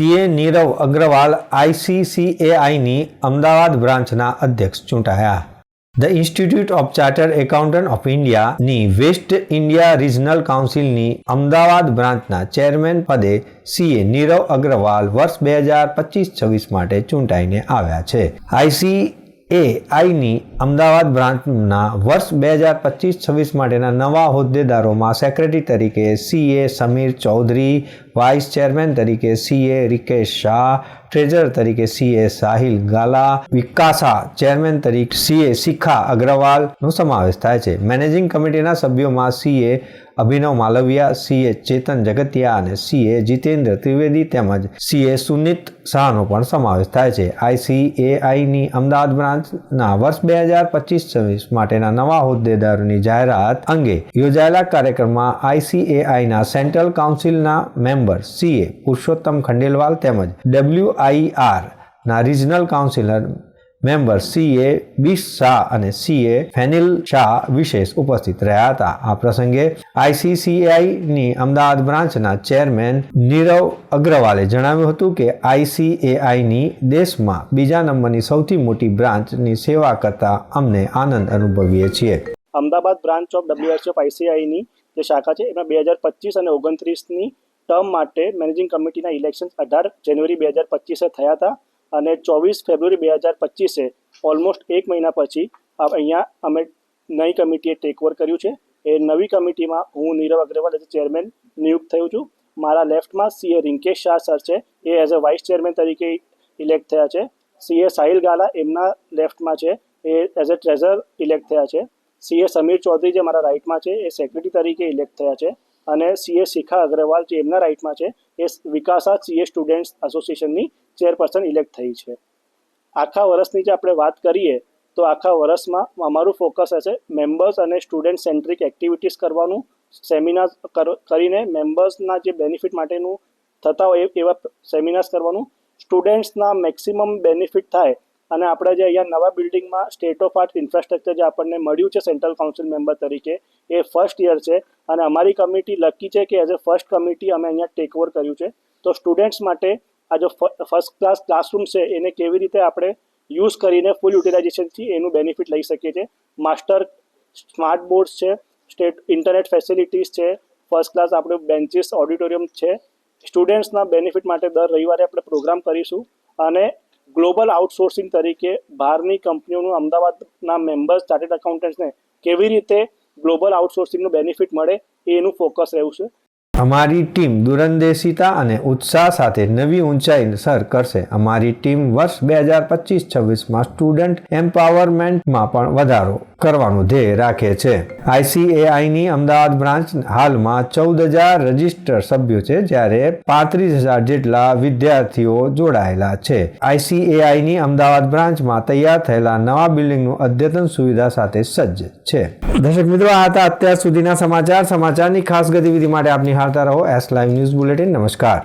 CA Nirav Agarwal આઈસીસીએઆઈની અમદાવાદ બ્રાન્ચના અધ્યક્ષ ચૂંટાયા. The institute of chartered accountant of ઇન્ડિયાની વેસ્ટ ઇન્ડિયા રિજનલ કાઉન્સિલની અમદાવાદ બ્રાન્ચના ચેરમેન પદે સીએ નીરવ અગ્રવાલ વર્ષ બે હજાર પચીસ છવ્વીસ માટે ચૂંટાઈને આવ્યા છે. આઈસી એ આઈની અમદાવાદ બ્રાન્ચના વર્ષ બે હજાર પચીસ છવ્વીસ માટેના નવા હોદ્દેદારોમાં સેક્રેટરી તરીકે CA Samir Chaudhary, vice chairman તરીકે સીએ રિકેશ શાહ ટ્રેઝરર તરીકે સીએ સાહિલ ગાલા, વિકાસા ચેરમેન તરીકે સીએ શિખા અગ્રવાલનો સમાવેશ થાય છે. મેનેજિંગ કમિટીના સભ્યોમાં સીએ અભિનવ માલવિયા, સીએ ચેતન જગતિયા અને સીએ જીતેન્દ્ર ત્રિવેદી તેમજ સીએ સુનિત શાહનો પણ સમાવેશ થાય છે. આઈસીએઆઈની અમદાવાદ બ્રાન્ચના વર્ષ બે હજાર પચીસ છવ્વીસ માટેના નવા હોદ્દેદારોની જાહેરાત અંગે યોજાયેલા કાર્યક્રમમાં આઈસીએઆઈના સેન્ટ્રલ કાઉન્સિલના મેમ્બર સીએ પુરુષોત્તમ ખંડેલવાલ તેમજ ડબલ્યુઆઈઆર ના રિજનલ કાઉન્સિલર મેમ્બર સીએ બીસ શાહ અને સીએ ફેનિલ શાહ વિશેષ ઉપસ્થિત રહ્યા હતા. આ પ્રસંગે આઈસીસીઆઈની અમદાવાદ બ્રાન્ચના ચેરમેન નીરવ અગ્રવાલે જણાવ્યું હતું કે આઈસીએઆઈની દેશમાં બીજા નંબરની સૌથી મોટી બ્રાન્ચની સેવા કરતા અમને આનંદ અનુભવીએ છીએ. Ahmedabad branch of WH of આઈસીઆઈની જે શાખા છે, એમાં બે હજાર પચીસ અને ઓગણત્રીસની ટર્મ માટે મેનેજિંગ કમિટીના ઇલેક્શન અઢાર જાન્યુઆરી બે હજાર પચીસે થયા હતા અને ચોવીસ ફેબ્રુઆરી બે હજાર પચીસે, ઓલમોસ્ટ એક મહિના પછી અહીંયા અમે નવી કમિટીએ ટેકઓવર કર્યું છે. એ નવી કમિટીમાં હું નીરવ અગ્રવાલ એઝ ચેરમેન નિયુક્ત થયું છું. મારા લેફ્ટમાં સીએ રિંકેશ શાહ સર છે. એ એઝ અ વાઇસ ચેરમેન તરીકે ઇલેક્ટ થયા છે. સીએ સાહિલ ગાલા એમના લેફ્ટમાં છે. એ એઝ અ ટ્રેઝર ઇલેક્ટ થયા છે. સીએ સમીર ચૌધરી જે મારા રાઇટમાં છે, એ સેક્રેટરી તરીકે ઇલેક્ટ થયા છે. અને સીએ શિખા અગ્રવાલ જે એમના રાઇટમાં છે, એ વિકાસા સીએ સ્ટુડન્ટ્સ એસોસિએશનની ચેરપર્સન ઇલેક્ટ થઈ છે. આખા વર્ષની જે આપણે વાત કરીએ, તો આખા વર્ષમાં અમારું ફોકસ હશે મેમ્બર્સ અને સ્ટુડન્ટ સેન્ટ્રિક એક્ટિવિટીઝ કરવાનું સેમિનાર કરીને મેમ્બર્સના જે બેનિફિટ માટેનું થતા હોય એવા સેમિનાર્સ કરવાનું. સ્ટુડન્ટ્સના મેક્સિમમ બેનિફિટ થાય અને આપણે જે અહીંયા નવા બિલ્ડિંગમાં સ્ટેટ ઓફ આર્ટ ઇન્ફ્રાસ્ટ્રક્ચર જે આપણને મળ્યું છે સેન્ટ્રલ કાઉન્સિલ મેમ્બર તરીકે, એ ફર્સ્ટ યર છે. અને અમારી કમિટી લકી છે કે એઝ અ ફર્સ્ટ કમિટી અમે અહીંયા ટેક ઓવર કર્યું છે. તો સ્ટુડન્ટ્સ માટે આ જો ફર્સ્ટ ક્લાસ ક્લાસરૂમ છે, એને કેવી રીતે આપણે યુઝ કરીને ફૂલ યુટિલાઇઝેશનથી એનું બેનિફિટ લઈ શકીએ છીએ. માસ્ટર સ્માર્ટ બોર્ડ્સ છે સ્ટેટ ઇન્ટરનેટ ફેસિલિટીઝ છે ફર્સ્ટ ક્લાસ આપણું બેન્ચીસ ઓડિટોરિયમ છે. સ્ટુડન્ટ્સના બેનિફિટ માટે દર રવિવારે આપણે પ્રોગ્રામ કરીશું. અને ગ્લોબલ આઉટસોર્સિંગ તરીકે બહારની કંપનીઓનું અમદાવાદના મેમ્બર્સ, ચાર્ટર્ડ એકાઉન્ટન્ટ્સને કેવી રીતે ગ્લોબલ આઉટસોર્સિંગનું બેનિફિટ મળે એનું ફોકસ રહ્યું છે. અમારી ટીમ દૂરંદેશિતા અને ઉત્સાહ સાથે નવી ઊંચાઈ સર કરશે. અમારી ટીમ વર્ષ બે હજાર પચીસ છવ્વીસમાં સ્ટુડન્ટ એમ્પાવરમેન્ટમાં પણ વધારો કરવાનું ધ્યેય રાખે છે. આઈસીએઆઈની અમદાવાદ બ્રાન્ચ હાલમાં ચૌદ હજાર રજિસ્ટર સભ્યો છે, જ્યારે પાંત્રીસ હજાર જેટલા વિદ્યાર્થીઓ જોડાયેલા છે. આઈસીએઆઈની અમદાવાદ બ્રાન્ચમાં તૈયાર થયેલા નવા બિલ્ડિંગનું અદ્યતન સુવિધા સાથે સજ્જ છે. દર્શક મિત્રો, આ હતા અત્યાર સુધીના સમાચાર. સમાચારની ખાસ ગતિવિધિ માટે આપની નિહાળતા રહો. એસ લાઈવ ન્યૂઝ બુલેટિન નમસ્કાર.